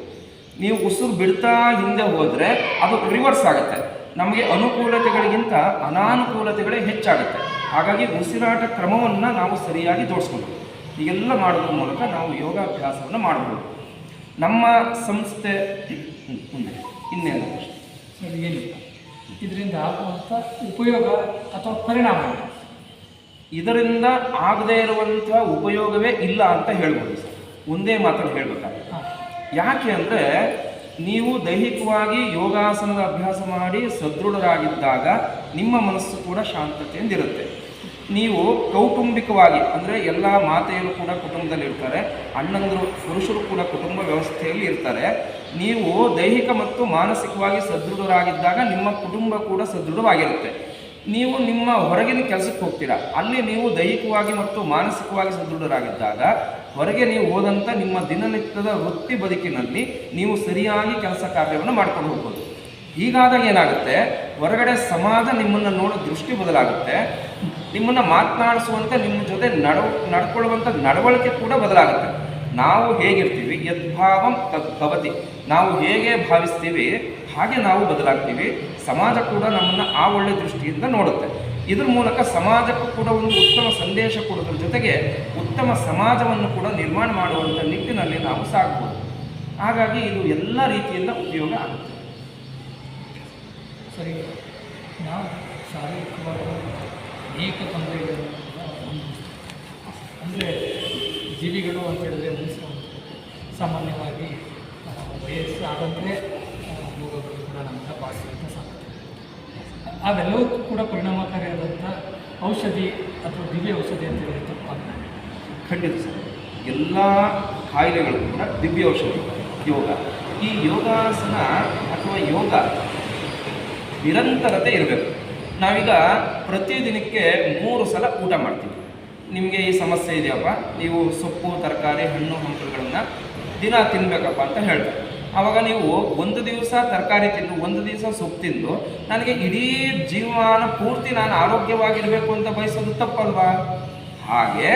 ನೀವು ಉಸಿರು ಬಿಡ್ತಾ ಹಿಂದೆ ಹೋದರೆ ಅದು ರಿವರ್ಸ್ ಆಗುತ್ತೆ. ನಮಗೆ ಅನುಕೂಲತೆಗಳಿಗಿಂತ ಅನಾನುಕೂಲತೆಗಳೇ ಹೆಚ್ಚಾಗುತ್ತೆ. ಹಾಗಾಗಿ ಉಸಿರಾಟ ಕ್ರಮವನ್ನು ನಾವು ಸರಿಯಾಗಿ ಜೋಡಿಸ್ಕೊಳ್ಬೇಕು ಇದೆಲ್ಲ ಮಾಡೋದ್ರ ಮೂಲಕ ನಾವು ಯೋಗಾಭ್ಯಾಸವನ್ನು ಮಾಡಬಹುದು ನಮ್ಮ ಸಂಸ್ಥೆ ಇನ್ನೇನು ಸರ್, ಏನಿಲ್ಲ. ಇದರಿಂದ ಆಗುವಂಥ ಉಪಯೋಗ ಅಥವಾ ಪರಿಣಾಮ? ಇದರಿಂದ ಆಗದೇ ಇರುವಂಥ ಉಪಯೋಗವೇ ಇಲ್ಲ ಅಂತ ಹೇಳ್ಬೋದು ಸರ್. ಒಂದೇ ಮಾತನ್ನು ಹೇಳ್ಬೇಕಾಗ ಯಾಕೆ ಅಂದರೆ ನೀವು ದೈಹಿಕವಾಗಿ ಯೋಗಾಸನದ ಅಭ್ಯಾಸ ಮಾಡಿ ಸದೃಢರಾಗಿದ್ದಾಗ ನಿಮ್ಮ ಮನಸ್ಸು ಕೂಡ ಶಾಂತತೆಯಿಂದಿರುತ್ತೆ. ನೀವು ಕೌಟುಂಬಿಕವಾಗಿ ಅಂದರೆ ಎಲ್ಲ ಮಾತೆಯರು ಕೂಡ ಕುಟುಂಬದಲ್ಲಿ ಇರ್ತಾರೆ ಅಣ್ಣಂದರು ಪುರುಷರು ಕೂಡ ಕುಟುಂಬ ವ್ಯವಸ್ಥೆಯಲ್ಲಿ ಇರ್ತಾರೆ. ನೀವು ದೈಹಿಕ ಮತ್ತು ಮಾನಸಿಕವಾಗಿ ಸದೃಢರಾಗಿದ್ದಾಗ ನಿಮ್ಮ ಕುಟುಂಬ ಕೂಡ ಸದೃಢವಾಗಿರುತ್ತೆ. ನೀವು ನಿಮ್ಮ ಹೊರಗಿನ ಕೆಲಸಕ್ಕೆ ಹೋಗ್ತೀರಾ? ಅಲ್ಲಿ ನೀವು ದೈಹಿಕವಾಗಿ ಮತ್ತು ಮಾನಸಿಕವಾಗಿ ಸದೃಢರಾಗಿದ್ದಾಗ ಹೊರಗೆ ನೀವು ಹೋದಂಥ ನಿಮ್ಮ ದಿನನಿತ್ಯದ ವೃತ್ತಿ ಬದುಕಿನಲ್ಲಿ ನೀವು ಸರಿಯಾಗಿ ಕೆಲಸ ಕಾರ್ಯವನ್ನು ಮಾಡ್ಕೊಂಡು ಹೋಗ್ಬೋದು. ಹೀಗಾದಾಗ ಏನಾಗುತ್ತೆ? ಹೊರಗಡೆ ಸಮಾಜ ನಿಮ್ಮನ್ನು ನೋಡೋ ದೃಷ್ಟಿ ಬದಲಾಗುತ್ತೆ. ನಿಮ್ಮನ್ನು ಮಾತನಾಡಿಸುವಂಥ ನಿಮ್ಮ ಜೊತೆ ನಡ ನಡ್ಕೊಳ್ಳುವಂಥ ನಡವಳಿಕೆ ಕೂಡ ಬದಲಾಗುತ್ತೆ. ನಾವು ಹೇಗಿರ್ತೀವಿ? ಯದ್ಭಾವಂ ತದ್ಭವತಿ ನಾವು ಹೇಗೆ ಭಾವಿಸ್ತೀವಿ? ಹಾಗೆ ನಾವು ಬದಲಾಗ್ತೀವಿ. ಸಮಾಜ ಕೂಡ ನಮ್ಮನ್ನು ಆ ಒಳ್ಳೆ ದೃಷ್ಟಿಯಿಂದ ನೋಡುತ್ತೆ. ಇದ್ರ ಮೂಲಕ ಸಮಾಜಕ್ಕೂ ಕೂಡ ಒಂದು ಉತ್ತಮ ಸಂದೇಶ ಕೊಡೋದ್ರ ಜೊತೆಗೆ ಉತ್ತಮ ಸಮಾಜವನ್ನು ಕೂಡ ನಿರ್ಮಾಣ ಮಾಡುವಂಥ ನಿಟ್ಟಿನಲ್ಲಿ ನಾವು ಸಾಗ್ಬೋದು. ಹಾಗಾಗಿ ಇದು ಎಲ್ಲ ರೀತಿಯಿಂದ ಉಪಯೋಗ ಆಗುತ್ತೆ. ಸರಿ, ನಾವು ಶಾರೀರಿಕವಾಗಿ ಅನೇಕ ತೊಂದರೆಗಳನ್ನು ಅಂದರೆ ಜೀವಿಗಳು ಅಂತ ಹೇಳಿದ್ರೆ ಸಾಮಾನ್ಯವಾಗಿ ವಯಸ್ಸಾದಂತೆ ಆ, ರೋಗಗಳು ಸಾಮರ್ಥ್ಯ ಅವೆಲ್ಲವೂ ಕೂಡ ಪರಿಣಾಮಕಾರಿಯಾದಂಥ ಔಷಧಿ ಅಥವಾ ದಿವ್ಯ ಔಷಧಿ ಅಂತ ಹೇಳಿ ತಪ್ಪಾಗ್ತದೆ ಖಂಡಿತ ಸರ್. ಎಲ್ಲ ಕಾಯಿಲೆಗಳು ಕೂಡ ದಿವ್ಯ ಔಷಧಿ ಯೋಗ. ಈ ಯೋಗಾಸನ ಅಥವಾ ಯೋಗ ನಿರಂತರತೆ ಇರಬೇಕು. ನಾವೀಗ ಪ್ರತಿದಿನಕ್ಕೆ ಮೂರು ಸಲ ಊಟ ಮಾಡ್ತೀವಿ. ನಿಮಗೆ ಈ ಸಮಸ್ಯೆ ಇದೆಯಪ್ಪ? ನೀವು ಸೊಪ್ಪು ತರಕಾರಿ ಹಣ್ಣು ಹಂಪಲುಗಳನ್ನು ದಿನ ತಿನ್ಬೇಕಪ್ಪ ಅಂತ ಹೇಳ್ತಾರೆ. ಆವಾಗ ನೀವು ಒಂದು ದಿವಸ ತರಕಾರಿ ತಿಂದು, ಒಂದು ದಿವಸ ಸೊಪ್ಪು ತಿಂದು, ನನಗೆ ಇಡೀ ಜೀವಮಾನ ಪೂರ್ತಿ ನಾನು ಆರೋಗ್ಯವಾಗಿರಬೇಕು ಅಂತ ಬಯಸೋದು ತಪ್ಪಲ್ವಾ? ಹಾಗೆ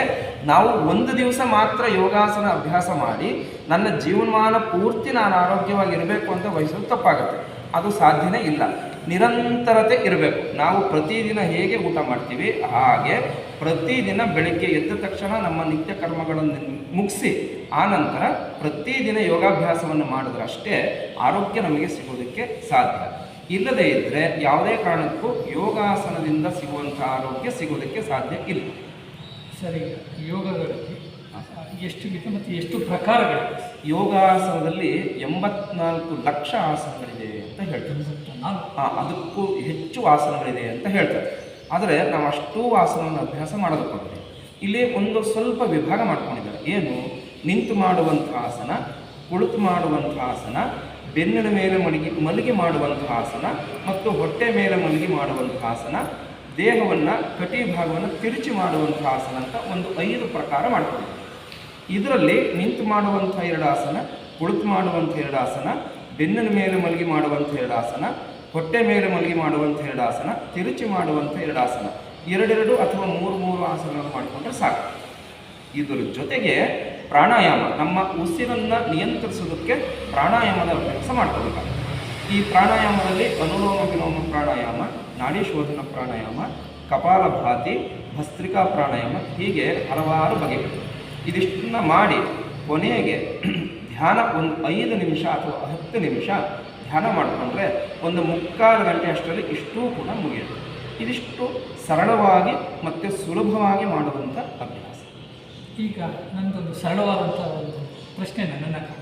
ನಾವು ಒಂದು ದಿವಸ ಮಾತ್ರ ಯೋಗಾಸನ ಅಭ್ಯಾಸ ಮಾಡಿ, ನನ್ನ ಜೀವನಮಾನ ಪೂರ್ತಿ ನಾನು ಆರೋಗ್ಯವಾಗಿರಬೇಕು ಅಂತ ಬಯಸೋದು ತಪ್ಪಾಗುತ್ತೆ. ಅದು ಸಾಧ್ಯನೇ ಇಲ್ಲ. ನಿರಂತರತೆ ಇರಬೇಕು. ನಾವು ಪ್ರತಿದಿನ ಹೇಗೆ ಊಟ ಮಾಡ್ತೀವಿ? ಹಾಗೆ ಪ್ರತಿದಿನ ಬೆಳಗ್ಗೆ ಎದ್ದ ತಕ್ಷಣ ನಮ್ಮ ನಿತ್ಯ ಕರ್ಮಗಳನ್ನು ಮುಗಿಸಿ ಆ ನಂತರ ಪ್ರತಿದಿನ ಯೋಗಾಭ್ಯಾಸವನ್ನು ಮಾಡಿದ್ರಷ್ಟೇ ಆರೋಗ್ಯ ನಮಗೆ ಸಿಗೋದಕ್ಕೆ ಸಾಧ್ಯ. ಇಲ್ಲದೇ ಇದ್ದರೆ ಯಾವುದೇ ಕಾರಣಕ್ಕೂ ಯೋಗಾಸನದಿಂದ ಸಿಗುವಂಥ ಆರೋಗ್ಯ ಸಿಗೋದಕ್ಕೆ ಸಾಧ್ಯ ಇಲ್ಲ. ಸರಿ ಯೋಗಗಳಲ್ಲಿ ಎಷ್ಟು ವಿಧ ಮತ್ತು ಎಷ್ಟು ಪ್ರಕಾರಗಳಿವೆ? ಯೋಗಾಸನದಲ್ಲಿ ಎಂಬತ್ನಾಲ್ಕು ಲಕ್ಷ ಆಸನಗಳಿದೆ ಅಂತ ಹೇಳ್ತಾರೆ. ಹಾಂ ಅದಕ್ಕೂ ಹೆಚ್ಚು ಆಸನಗಳಿದೆ ಅಂತ ಹೇಳ್ತಾರೆ. ಆದರೆ ನಾವು ಅಷ್ಟೂ ಆಸನವನ್ನು ಅಭ್ಯಾಸ ಮಾಡೋದಕ್ಕಾಗುತ್ತೆ ಇಲ್ಲಿ ಒಂದು ಸ್ವಲ್ಪ ವಿಭಾಗ ಮಾಡ್ಕೊಂಡಿದ್ದಾರೆ. ಏನು? ನಿಂತು ಮಾಡುವಂಥ ಆಸನ, ಕುಳಿತು ಮಾಡುವಂಥ ಆಸನ, ಬೆನ್ನಿನ ಮೇಲೆ ಮಲಗಿ ಮಲಗಿ ಮಾಡುವಂಥ ಆಸನ ಮತ್ತು ಹೊಟ್ಟೆ ಮೇಲೆ ಮಲಗಿ ಮಾಡುವಂಥ ಆಸನ, ದೇಹವನ್ನು ಕಟಿ ಭಾಗವನ್ನು ತಿರುಚಿ ಮಾಡುವಂಥ ಆಸನ ಅಂತ ಒಂದು ಐದು ಪ್ರಕಾರ ಮಾಡ್ತೀವಿ. ಇದರಲ್ಲಿ ನಿಂತು ಮಾಡುವಂಥ ಎರಡು ಆಸನ, ಕುಳಿತು ಮಾಡುವಂಥ ಎರಡು ಆಸನ, ಬೆನ್ನಿನ ಮೇಲೆ ಮಲಗಿ ಮಾಡುವಂಥ ಎರಡು ಆಸನ, ಹೊಟ್ಟೆ ಮೇಲೆ ಮಲಗಿ ಮಾಡುವಂಥ ಎರಡು ಆಸನ, ತಿರುಚಿ ಮಾಡುವಂಥ ಎರಡು ಆಸನ. ಎರಡೆರಡು ಅಥವಾ ಮೂರು ಮೂರು ಆಸನಗಳನ್ನು ಮಾಡಿಕೊಂಡ್ರೆ ಸಾಕು. ಇದರ ಜೊತೆಗೆ ಪ್ರಾಣಾಯಾಮ, ನಮ್ಮ ಉಸಿರನ್ನು ನಿಯಂತ್ರಿಸೋದಕ್ಕೆ ಪ್ರಾಣಾಯಾಮದ ಅಭ್ಯಾಸ ಮಾಡ್ಕೋಬೇಕಾಗುತ್ತೆ ಈ ಪ್ರಾಣಾಯಾಮದಲ್ಲಿ ಅನುಲೋಮ ವಿಲೋಮ ಪ್ರಾಣಾಯಾಮ ನಾಡಿ ಶೋಧನ ಪ್ರಾಣಾಯಾಮ ಕಪಾಲಭಾತಿ ಭಸ್ತ್ರಿಕಾ ಪ್ರಾಣಾಯಾಮ ಹೀಗೆ ಹಲವಾರು ಬಗೆಗಳು. ಇದಿಷ್ಟನ್ನ ಮಾಡಿ ಕೊನೆಗೆ ಧ್ಯಾನ ಒಂದು ಐದು ನಿಮಿಷ ಅಥವಾ ಹತ್ತು ನಿಮಿಷ ಧ್ಯಾನ ಮಾಡಿಕೊಂಡ್ರೆ ಒಂದು ಮುಕ್ಕಾಲು ಗಂಟೆ ಅಷ್ಟರಲ್ಲಿ ಇಷ್ಟೂ ಕೂಡ ಮುಗಿಯುತ್ತೆ. ಇದಿಷ್ಟು ಸರಳವಾಗಿ ಮತ್ತು ಸುಲಭವಾಗಿ ಮಾಡುವಂಥ ಅಭ್ಯಾಸ. ಈಗ ನನ್ನದೊಂದು ಸರಳವಾದಂಥ ಒಂದು ಪ್ರಶ್ನೆ ನನ್ನನ್ನು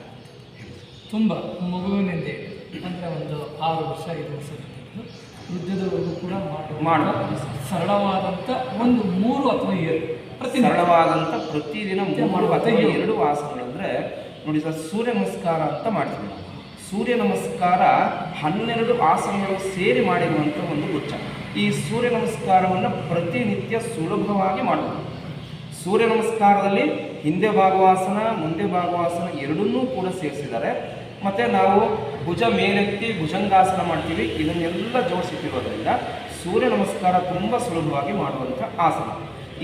ತುಂಬ ಮಗುವಿನಿಂದ ಅಂದರೆ ಒಂದು ಆರು ವರ್ಷ ಐದು ವರ್ಷ ವೃದ್ಧದವರೆಗೂ ಕೂಡ ಮಾಡುವ ಮಾಡುವ ಸರಳವಾದಂಥ ಒಂದು ಮೂರು ಅಥವಾ ಎರಡು ಪ್ರತಿ ಸರಳವಾದಂಥ ಪ್ರತಿದಿನ ಮಾಡುವ ಅಥವಾ ಎರಡು ಆಸನಗಳಂದರೆ ನೋಡಿ ಸರ್ ಸೂರ್ಯ ನಮಸ್ಕಾರ ಅಂತ ಮಾಡ್ತೀವಿ ನಾವು. ಸೂರ್ಯ ನಮಸ್ಕಾರ ಹನ್ನೆರಡು ಆಸನಗಳು ಸೇರಿ ಮಾಡಿರುವಂಥ ಒಂದು ಗುಚ್ಛ. ಈ ಸೂರ್ಯ ನಮಸ್ಕಾರವನ್ನು ಪ್ರತಿನಿತ್ಯ ಸುಲಭವಾಗಿ ಮಾಡಬಹುದು ಸೂರ್ಯ ನಮಸ್ಕಾರದಲ್ಲಿ ಹಿಂದೆ ಭಾಗವಾಸನ, ಮುಂದೆ ಭಾಗವಾಸನ ಎರಡನ್ನೂ ಕೂಡ ಸೇರಿಸಿದ್ದಾರೆ. ಮತ್ತು ನಾವು ಭುಜ ಮೇಲೆತ್ತಿ ಭುಜಂಗಾಸನ ಮಾಡ್ತೀವಿ. ಇದನ್ನೆಲ್ಲ ಜೋಡಿಸಿಟ್ಟಿರೋದ್ರಿಂದ ಸೂರ್ಯ ನಮಸ್ಕಾರ ತುಂಬ ಸುಲಭವಾಗಿ ಮಾಡುವಂಥ ಆಸನ.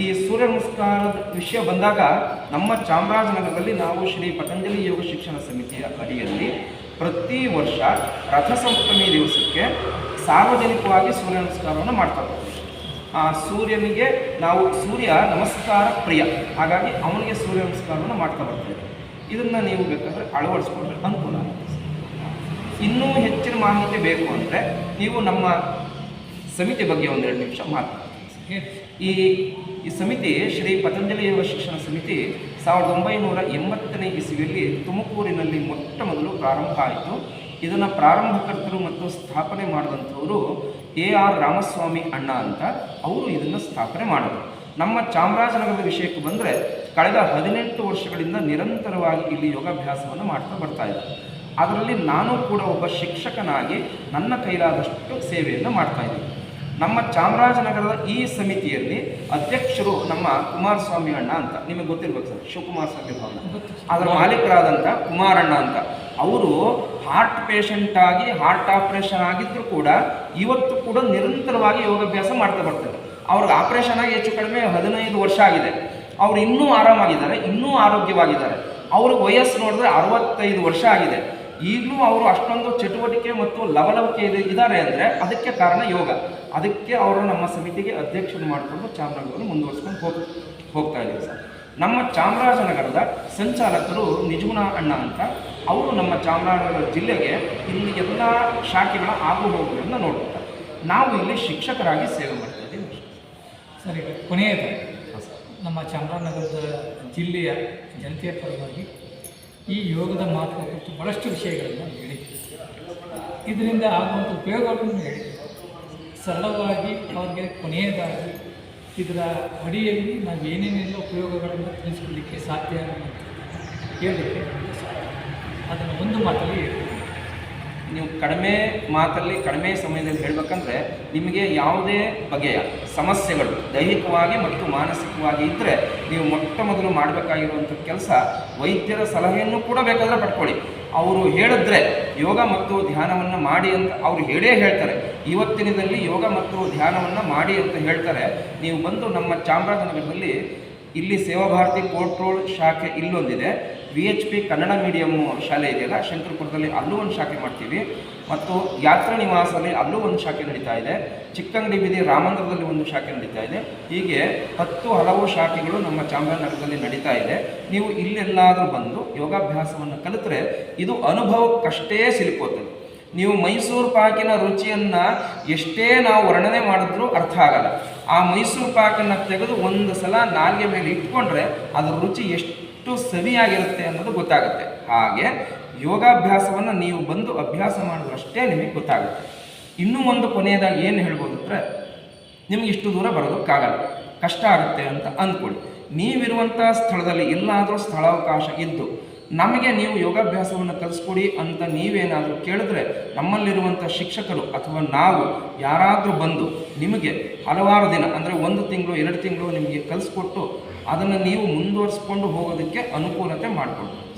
ಈ ಸೂರ್ಯ ನಮಸ್ಕಾರದ ವಿಷಯ ಬಂದಾಗ ನಮ್ಮ ಚಾಮರಾಜನಗರದಲ್ಲಿ ನಾವು ಶ್ರೀ ಪತಂಜಲಿ ಯೋಗ ಶಿಕ್ಷಣ ಸಮಿತಿಯ ಅಡಿಯಲ್ಲಿ ಪ್ರತಿ ವರ್ಷ ರಥಸಪ್ತಮಿ ದಿವಸಕ್ಕೆ ಸಾರ್ವಜನಿಕವಾಗಿ ಸೂರ್ಯ ನಮಸ್ಕಾರವನ್ನು ಮಾಡ್ತಾ ಬರ್ತೀವಿ ಆ ಸೂರ್ಯನಿಗೆ ನಾವು ಸೂರ್ಯ ನಮಸ್ಕಾರ ಪ್ರಿಯ. ಹಾಗಾಗಿ ಅವನಿಗೆ ಸೂರ್ಯ ನಮಸ್ಕಾರವನ್ನು ಮಾಡ್ತಾ ಬರ್ತೀವಿ. ಇದನ್ನು ನೀವು ಬೇಕಾದರೆ ಅಳವಡಿಸ್ಕೊಂಡ್ರೆ ಅನುಕೂಲ ಇನ್ನೂ ಹೆಚ್ಚಿನ ಮಾಹಿತಿ ಬೇಕು ಅಂದರೆ ನೀವು ನಮ್ಮ ಸಮಿತಿ ಬಗ್ಗೆ ಒಂದೆರಡು ನಿಮಿಷ ಮಾತಾಡ್ತೀವಿ ಈ ಈ ಸಮಿತಿ ಶ್ರೀ ಪತಂಜಲಿ ಯೋಗ ಶಿಕ್ಷಣ ಸಮಿತಿ ಸಾವಿರದ ಒಂಬೈನೂರ ಎಂಬತ್ತನೇ ಇಸವಿಯಲ್ಲಿ ತುಮಕೂರಿನಲ್ಲಿ ಮೊಟ್ಟ ಮೊದಲು ಪ್ರಾರಂಭ ಆಯಿತು. ಇದನ್ನು ಪ್ರಾರಂಭಕರ್ತರು ಮತ್ತು ಸ್ಥಾಪನೆ ಮಾಡಿದಂಥವರು ಎ ಆರ್ ರಾಮಸ್ವಾಮಿ ಅಣ್ಣ ಅಂತ ಅವರು ಇದನ್ನು ಸ್ಥಾಪನೆ ಮಾಡಿದರು. ನಮ್ಮ ಚಾಮರಾಜನಗರದ ವಿಷಯಕ್ಕೆ ಬಂದರೆ ಕಳೆದ ಹದಿನೆಂಟು ವರ್ಷಗಳಿಂದ ನಿರಂತರವಾಗಿ ಇಲ್ಲಿ ಯೋಗಾಭ್ಯಾಸವನ್ನು ಮಾಡ್ತಾ ಬರ್ತಾ ಇದ್ದರು ಅದರಲ್ಲಿ ನಾನು ಕೂಡ ಒಬ್ಬ ಶಿಕ್ಷಕನಾಗಿ ನನ್ನ ಕೈಲಾದಷ್ಟು ಸೇವೆಯನ್ನು ಮಾಡ್ತಾ ಇದ್ದೀನಿ. ನಮ್ಮ ಚಾಮರಾಜನಗರದ ಈ ಸಮಿತಿಯಲ್ಲಿ ಅಧ್ಯಕ್ಷರು ನಮ್ಮ ಕುಮಾರಸ್ವಾಮಿ ಅಣ್ಣ ಅಂತ, ನಿಮಗೆ ಗೊತ್ತಿರ್ಬೇಕು ಸರ್, ಶಿವಕುಮಾರ ಸ್ವಾಮಿ ಭವನ. ಅದರ ಮಾಲೀಕರಾದಂಥ ಕುಮಾರಣ್ಣ ಅಂತ. ಅವರು ಹಾರ್ಟ್ ಪೇಷಂಟ್ ಆಗಿ ಹಾರ್ಟ್ ಆಪರೇಷನ್ ಆಗಿದ್ರು ಕೂಡ ಇವತ್ತು ಕೂಡ ನಿರಂತರವಾಗಿ ಯೋಗಾಭ್ಯಾಸ ಮಾಡ್ತಾ ಬರ್ತಾರೆ. ಅವ್ರಿಗೆ ಆಪರೇಷನ್ ಆಗಿ ಹೆಚ್ಚು ಕಡಿಮೆ ಹದಿನೈದು ವರ್ಷ ಆಗಿದೆ. ಅವ್ರು ಇನ್ನೂ ಆರಾಮಾಗಿದ್ದಾರೆ, ಇನ್ನೂ ಆರೋಗ್ಯವಾಗಿದ್ದಾರೆ. ಅವ್ರ ವಯಸ್ಸು ನೋಡಿದ್ರೆ ಅರವತ್ತೈದು ವರ್ಷ ಆಗಿದೆ. ಈಗಲೂ ಅವರು ಅಷ್ಟೊಂದು ಚಟುವಟಿಕೆ ಮತ್ತು ಲವಲವಿಕೆ ಇದೆ ಇದ್ದಾರೆ ಅಂದರೆ ಅದಕ್ಕೆ ಕಾರಣ ಯೋಗ. ಅದಕ್ಕೆ ಅವರು ನಮ್ಮ ಸಮಿತಿಗೆ ಅಧ್ಯಕ್ಷರು ಮಾಡಿಕೊಂಡು ಚಾಮರಾಜನಗರ ಮುಂದುವರ್ಸ್ಕೊಂಡು ಹೋಗ್ ಹೋಗ್ತಾ ಇದ್ದೀವಿ ಸರ್. ನಮ್ಮ ಚಾಮರಾಜನಗರದ ಸಂಚಾಲಕರು ನಿಜಗುಣ ಅಣ್ಣ ಅಂತ. ಅವರು ನಮ್ಮ ಚಾಮರಾಜನಗರ ಜಿಲ್ಲೆಗೆ ಇಲ್ಲಿ ಎಲ್ಲ ಶಾಖೆಗಳ ಆಗು ನೋಡ್ತಾರೆ ನಾವು ಇಲ್ಲಿ ಶಿಕ್ಷಕರಾಗಿ ಸೇವೆ ಮಾಡ್ತಾ ಇದ್ದೀವಿ. ಸರಿ ಕೊನೆಯದು ನಮ್ಮ ಚಾಮರಾಜನಗರದ ಜಿಲ್ಲೆಯ ಜನತೆಯ ಪರವಾಗಿ ಈ ಯೋಗದ ಮಹತ್ವ ಕುರಿತು ಭಾಳಷ್ಟು ವಿಷಯಗಳನ್ನು ಹೇಳಿ ಇದರಿಂದ ಆಗುವಂಥ ಉಪಯೋಗಗಳನ್ನು ಹೇಳಿ ಸರಳವಾಗಿ ಅವರಿಗೆ ಕೊನೆಯದಾಗಿ ಇದರ ಅಡಿಯಲ್ಲಿ ನಾವು ಏನೇನೆಲ್ಲ ಉಪಯೋಗಗಳನ್ನು ತಿಳಿಸ್ಕೊಳ್ಳಿಕ್ಕೆ ಸಾಧ್ಯ ಹೇಳಲಿಕ್ಕೆ ಅದನ್ನು ಒಂದು ಮಾತಲ್ಲಿ ನೀವು ಕಡಿಮೆ ಮಾತಲ್ಲಿ ಕಡಿಮೆ ಸಮಯದಲ್ಲಿ ಹೇಳಬೇಕಂದ್ರೆ ನಿಮಗೆ ಯಾವುದೇ ಬಗೆಯ ಸಮಸ್ಯೆಗಳು ದೈಹಿಕವಾಗಿ ಮತ್ತು ಮಾನಸಿಕವಾಗಿ ಇದ್ದರೆ ನೀವು ಮೊಟ್ಟ ಮೊದಲು ಮಾಡಬೇಕಾಗಿರುವಂಥ ಕೆಲಸ ವೈದ್ಯರ ಸಲಹೆಯನ್ನು ಕೂಡ ಬೇಕಾದರೆ ಪಡ್ಕೊಳ್ಳಿ. ಅವರು ಹೇಳಿದ್ರೆ ಯೋಗ ಮತ್ತು ಧ್ಯಾನವನ್ನು ಮಾಡಿ ಅಂತ ಅವರು ಹೇಳೇ ಹೇಳ್ತಾರೆ. ಇವತ್ತಿನದಲ್ಲಿ ಯೋಗ ಮತ್ತು ಧ್ಯಾನವನ್ನು ಮಾಡಿ ಅಂತ ಹೇಳ್ತಾರೆ. ನೀವು ಬಂದು ನಮ್ಮ ಚಾಮರಾಜನಗರದಲ್ಲಿ ಇಲ್ಲಿ ಸೇವಾ ಭಾರತಿ ಕೋರ್ಟ್ ರೋಡ್ ಶಾಖೆ ಇಲ್ಲೊಂದಿದೆ. V H P Kannada medium ಶಾಲೆ ಇದೆಯಲ್ಲ, ಶಂಕರಪುರದಲ್ಲಿ ಅಲ್ಲೂ ಒಂದು ಶಾಖೆ ಮಾಡ್ತೀವಿ. ಮತ್ತು ಯಾತ್ರಾ ನಿವಾಸದಲ್ಲಿ ಅಲ್ಲೂ ಒಂದು ಶಾಖೆ ನಡೀತಾ ಇದೆ. ಚಿಕ್ಕಂಗಡಿ ಬೀದಿ ರಾಮಂದ್ರದಲ್ಲಿ ಒಂದು ಶಾಖೆ ನಡೀತಾ ಇದೆ. ಹೀಗೆ ಹತ್ತು ಹಲವು ಶಾಖೆಗಳು ನಮ್ಮ ಚಾಮರಾಜನಗರದಲ್ಲಿ ನಡೀತಾ ಇದೆ. ನೀವು ಇಲ್ಲೆಲ್ಲಾದರೂ ಬಂದು ಯೋಗಾಭ್ಯಾಸವನ್ನು ಕಲಿತರೆ ಇದು ಅನುಭವಕ್ಕಷ್ಟೇ ಸಿಲುಕೋತದೆ. ನೀವು ಮೈಸೂರು ಪಾಕಿನ ರುಚಿಯನ್ನು ಎಷ್ಟೇ ನಾವು ವರ್ಣನೆ ಮಾಡಿದ್ರೂ ಅರ್ಥ ಆಗಲ್ಲ. ಆ ಮೈಸೂರು ಪಾಕನ್ನು ತೆಗೆದು ಒಂದು ಸಲ ನಾಲ್ಗೆ ಮೇಲೆ ಇಟ್ಕೊಂಡ್ರೆ ಅದರ ರುಚಿ ಎಷ್ಟು ಸವಿಯಾಗಿರುತ್ತೆ ಅನ್ನೋದು ಗೊತ್ತಾಗುತ್ತೆ. ಹಾಗೆ ಯೋಗಾಭ್ಯಾಸವನ್ನು ನೀವು ಬಂದು ಅಭ್ಯಾಸ ಮಾಡಿದ್ರಷ್ಟೇ ನಿಮಗೆ ಗೊತ್ತಾಗುತ್ತೆ. ಇನ್ನೂ ಒಂದು ಕೊನೆಯದಾಗಿ ಏನು ಹೇಳ್ಬೋದು ಅಂದರೆ, ನಿಮ್ಗೆ ಇಷ್ಟು ದೂರ ಬರೋದಕ್ಕಾಗಲ್ಲ. ಕಷ್ಟ ಆಗುತ್ತೆ ಅಂತ ಅಂದ್ಕೊಳ್ಳಿ. ನೀವಿರುವಂಥ ಸ್ಥಳದಲ್ಲಿ ಎಲ್ಲಾದರೂ ಸ್ಥಳಾವಕಾಶ ಇದ್ದು, ನಮಗೆ ನೀವು ಯೋಗಾಭ್ಯಾಸವನ್ನು ಕಲಿಸ್ಕೊಡಿ ಅಂತ ನೀವೇನಾದರೂ ಕೇಳಿದ್ರೆ ನಮ್ಮಲ್ಲಿರುವಂಥ ಶಿಕ್ಷಕರು ಅಥವಾ ನಾವು ಯಾರಾದರೂ ಬಂದು ನಿಮಗೆ ಹಲವಾರು ದಿನ, ಅಂದರೆ ಒಂದು ತಿಂಗಳು, ಎರಡು ತಿಂಗಳು ನಿಮಗೆ ಕಲಿಸ್ಕೊಟ್ಟು, ಅದನ್ನು ನೀವು ಮುಂದುವರಿಸ್ಕೊಂಡು ಹೋಗೋದಕ್ಕೆ ಅನುಕೂಲತೆ ಮಾಡಿಕೊಡ್ಬೋದು.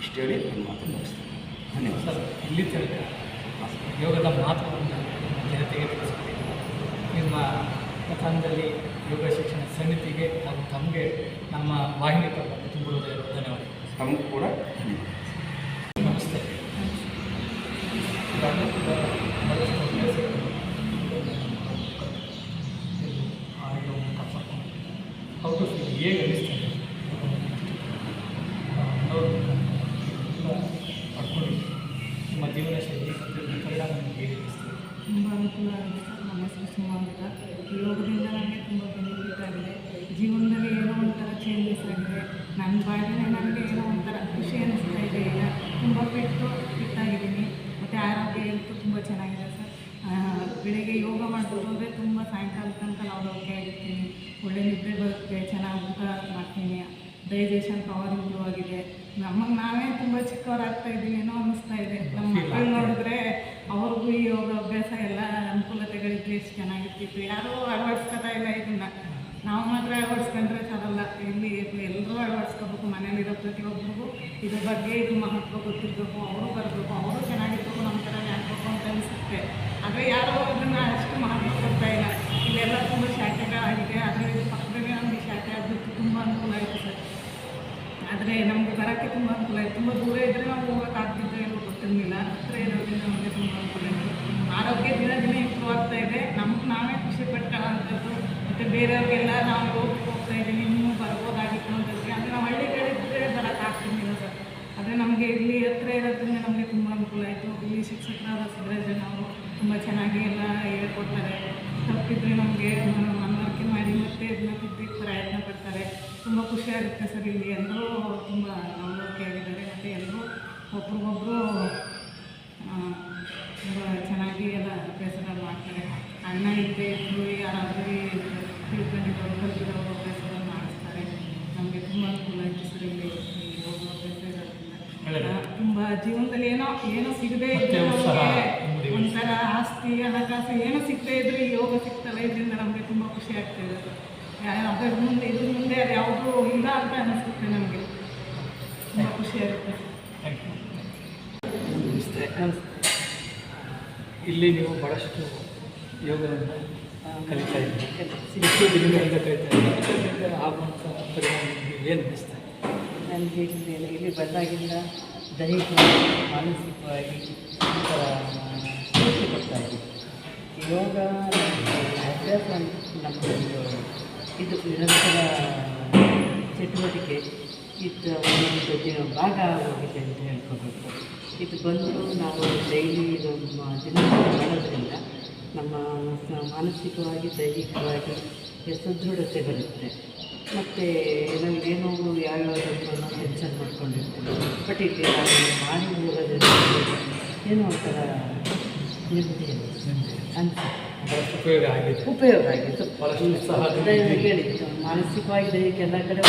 ಇಷ್ಟು ಹೇಳಿ ನನ್ನ ಮಾತು ಮುಗಿಸ್ತೇನೆ. ಧನ್ಯವಾದ. ಸರ್ ಇಲ್ಲಿ ತನಕ ಯೋಗದ ಮಹತ್ವವನ್ನು ಜನತೆಗೆ ತಿಳಿಸ್ಕೊಡಿ. ನಿಮ್ಮ ಪ್ರಕರಣದಲ್ಲಿ ಯೋಗ ಶಿಕ್ಷಣ ಸಮಿತಿಗೆ ಹಾಗೂ ತಮಗೆ ನಮ್ಮ ವಾಹಿನಿ ಪರವಾಗಿ ತುಂಬ ಧನ್ಯವಾದ ತಮಗೂ ಕೂಡ ಧನ್ಯವಾದ. ನಮಸ್ತೆ. ಹೌದು ಹೇಗೆ ಅನಿಸ್ತದೆ ಅನ್ನೋದು ತುಂಬ ಪಡ್ಕೊಂಡು ನಿಮ್ಮ ಜೀವನ ಶೈಲಿ ಮತ್ತು ನಿಮ್ಮ ಪರಿಣಾಮ ನಿಮಗೆ ಹೇಗೆ ಅನಿಸ್ತದೆ ತುಂಬ ಅನುಕೂಲ ಆಗಿದೆ ನಮ್ಮ ಯೋಗದಿಂದ ನನಗೆ ತುಂಬ ಬೆನಿಫಿಟ್ ಆಗಿದೆ ಜೀವನದಲ್ಲಿ ಏನೋ ಒಂಥರ ಚೇಂಜಸ್ ಆಗಿದೆ ನನ್ನ ಬಾಡಿನೇ ನನಗೆ ಏನೋ ಒಂಥರ ಖುಷಿ ಅನ್ನಿಸ್ತಾ ಇದೆ ಈಗ ತುಂಬ ಫಿಟ್ಟು ಫಿಟ್ ಆಗಿದ್ದೀನಿ ಮತ್ತು ಆರೋಗ್ಯ ಹೆಲ್ತು ತುಂಬ ಚೆನ್ನಾಗಿದೆ ಸರ್ ಆ, ಬೆಳಿಗ್ಗೆ ಯೋಗ ಮಾಡ್ಬೋದು ಅಂದರೆ ತುಂಬ ಸಾಯಂಕಾಲ ತನಕ ನಾವು ಓಕೆ ಆಗಿರ್ತೀನಿ ಒಳ್ಳೆ ನಿದ್ದೆ ಬರುತ್ತೆ ಚೆನ್ನಾಗಿ ಊಟ ಮಾಡ್ತೀನಿ ಡೈಜೆಷನ್ ಪವರ್ ಇಂಪ್ರೂವ್ ಆಗಿದೆ ನಮಗೆ ನಾವೇ ತುಂಬ ಚಿಕ್ಕವರಾಗ್ತಾ ಇದ್ದೀವಿ ಏನೋ ಅನ್ನಿಸ್ತಾ ಇದೆ ನಮ್ಮ ಮಕ್ಕಳು ನೋಡಿದ್ರೆ ಅವ್ರಿಗೂ ಈ ಯೋಗ ಅಭ್ಯಾಸ ಎಲ್ಲ ಅನುಕೂಲತೆಗಳಿದ್ರೆ ಎಷ್ಟು ಚೆನ್ನಾಗಿರ್ತಿತ್ತು ಯಾರೂ ಅಳವಡಿಸ್ಕೊತಾ ಇಲ್ಲ ಇದನ್ನ ನಾವು ಮಾತ್ರ ಅಳವಡಿಸ್ಕೊಂಡ್ರೆ ಸಾಲಲ್ಲ ಇಲ್ಲಿ ಎಲ್ಲರೂ ಅಳವಡಿಸ್ಕೋಬೇಕು ಮನೇಲಿರೋ ಪ್ರತಿಯೊಬ್ಬರಿಗೂ ಇದ್ರ ಬಗ್ಗೆ ಇದು ಮಹತ್ವ ಗೊತ್ತಿರಬೇಕು, ಅವರು ಬರಬೇಕು, ಅವರು ಚೆನ್ನಾಗಿರ್ಬೇಕು, ನಮ್ಮ ಥರ ಆಗ್ಬೇಕು ಅಂತ ಅನಿಸುತ್ತೆ. ಆದರೆ ಯಾರೂ ಅದನ್ನು ಅಷ್ಟು ಮಹತ್ವ ಕೊಡ್ತಾ ಇಲ್ಲ. ಇಲ್ಲೆಲ್ಲ ತುಂಬ ಶಾಖೆಗಳಾಗಿದೆ ಆದರೆ ಇದು ಪಕ್ಕದಲ್ಲಿ ನಮಗೆ ಶಾಖೆ ಆಗಬೇಕು ತುಂಬ ಅನುಕೂಲ ಆಯಿತು ಸರ್. ಆದರೆ ನಮಗೆ ಬರೋಕ್ಕೆ ತುಂಬ ಅನುಕೂಲ ಆಯಿತು. ತುಂಬ ದೂರ ಇದ್ದರೆ ನಾವು ಹೋಗೋಕ್ಕಾಗ್ತಿದ್ದೆ ಏನೋ ಗೊತ್ತಿರಲಿಲ್ಲ. ಹತ್ರ ಇರೋದ್ರಿಂದ ನಮಗೆ ತುಂಬ ಅನುಕೂಲ ಆಯಿತು. ಆರೋಗ್ಯ ದಿನ ದಿನ ಇಂಪ್ರೂವ್ ಆಗ್ತಾ ಇದೆ. ನಮ್ಗೆ ನಾವೇ ಖುಷಿ ಪಟ್ಕೊಳ್ಳೋಂಥದ್ದು. ಮತ್ತು ಬೇರೆಯವ್ರಿಗೆಲ್ಲ ನಾವು ಹೋಗಿ ಹೋಗ್ತಾ ಇದ್ದೀವಿ. ಇನ್ನೂ ಬರ್ಬೋದಾಗಿತ್ತು ಅಂತಂದರೆ ಅಂದರೆ ನಾವು ಬರೋಕ್ಕೆ ಆಗ್ತಿರ್ಲಿಲ್ಲ ಸರ್. ಆದರೆ ನಮಗೆ ಇಲ್ಲಿ ಹತ್ರ ಇರೋದ್ರಿಂದ ನಮಗೆ ತುಂಬ ಅನುಕೂಲ ಆಯಿತು. ಇಲ್ಲಿ ಶಿಕ್ಷಕರಾದ ಸಿದ್ದರಾಜನ್ ಅವರು ತುಂಬ ಚೆನ್ನಾಗಿ ಎಲ್ಲ ಹೇಳ್ಕೊಡ್ತಾರೆ. ತಪ್ಪಿದ್ರೆ ನಮಗೆ ಮನವರಿಕೆ ಮಾಡಿ ಮತ್ತೆ ಇದನ್ನ ತಿದ್ದಕ್ಕೆ ಪ್ರಯತ್ನ ಪಡ್ತಾರೆ. ತುಂಬ ಖುಷಿಯಾಗುತ್ತೆ ಸರ್ ಇಲ್ಲಿ. ಎಲ್ಲರೂ ತುಂಬ ಮನವರಿಕೆ ಆಗಿದ್ದಾರೆ ಮತ್ತು ಎಲ್ಲರೂ ಒಬ್ರಿಗೊಬ್ರು ತುಂಬ ಚೆನ್ನಾಗಿ ಎಲ್ಲ ಅಭ್ಯಾಸಗಳು ಮಾಡ್ತಾರೆ. ಅಣ್ಣ ಇದ್ದೇ ಇದ್ರು, ಯಾರಾದರೂ ತಿಳ್ಕೊಂಡಿರೋರು ಕಲ್ತಿರೋರು ಅಭ್ಯಾಸಗಳು ಮಾಡಿಸ್ತಾರೆ ನಮಗೆ ತುಂಬ ಅನುಕೂಲ ಆಯಿತು ಸರ್ ಇಲ್ಲಿ ತುಂಬ ಜೀವನದಲ್ಲಿ ಏನೋ ಏನೋ ಸಿಗದೆ ಒಂಥರ ಆಸ್ತಿ ಹಣಕಾಸು ಏನೋ ಸಿಗದೆ ಇದ್ರೆ ಯೋಗ ಸಿಗ್ತಲ್ಲ ಇದರಿಂದ ನಮಗೆ ತುಂಬ ಖುಷಿ ಆಗ್ತಿದೆ ಅದ್ರ ಮುಂದೆ ಇದ್ರ ಮುಂದೆ ಅದು ಯಾವುದೂ ಇಲ್ಲ ಅಂತ ಅನಿಸುತ್ತೆ ನಮಗೆ. ತುಂಬ ಖುಷಿ ಆಗುತ್ತೆ. ಥ್ಯಾಂಕ್ ಯು ನಮಸ್ತೆ. ಇಲ್ಲಿ ನೀವು ಭಾಳಷ್ಟು ಯೋಗವನ್ನು ಕಲಿತಾ ಇದ್ದೀನಿ ಎಷ್ಟು ದಿನಗಳಿಂದ ಕಲಿತಾ ಇದರಿಂದ ಆಗುವಂಥ ಪರಿಣಾಮ ಏನು ಅನಿಸ್ತಾ ನನಗೆ ಇಲ್ಲಿ ಬಂದಾಗಿಂದ ದೈಹಿಕವಾಗಿ ಮಾನಸಿಕವಾಗಿ ಸ್ಫೂರ್ತಿ ಕೊಡ್ತಾ ಇದೆ ಯೋಗ ಅಭ್ಯಾಸ ನಮ್ಮದೊಂದು ಇದು ನಿರಂತರ ಚಟುವಟಿಕೆ ಇದು ಒಂದು ಭಾಗ ಆಗೋಗಿದೆ ಅಂತ ಹೇಳ್ಕೋಬೇಕು ಇದು ಬಂದು ನಾವು ಡೈಲಿ ಇದು ದಿನ ಮಾಡೋದ್ರಿಂದ ನಮ್ಮ ಮಾನಸಿಕವಾಗಿ ದೈಹಿಕವಾಗಿ ಸದೃಢತೆ ಬರುತ್ತೆ. ಮತ್ತು ನಮಗೇನೋ ಯಾವ್ಯಾವುದನ್ನು ನಾವು ಟೆನ್ಷನ್ ಮಾಡ್ಕೊಂಡಿರ್ತೀವಿ. ಬಟ್ ಇಲ್ಲಿ ನಾವು ಮಾಡಿ ಹೋಗೋದ್ರಿಂದ ಏನೋ ಒಂಥರ ನೆಮ್ಮದಿ ಅನಿಸುತ್ತೆ. ಭಾಳಷ್ಟು ಉಪಯೋಗ ಆಗಿತ್ತು ಉಪಯೋಗ ಆಗಿತ್ತು ಹೇಳಿ ಹೇಳಿದ್ದು ಮಾನಸಿಕವಾಗಿ ದೈಹಿಕ ಎಲ್ಲ ಕಡೆ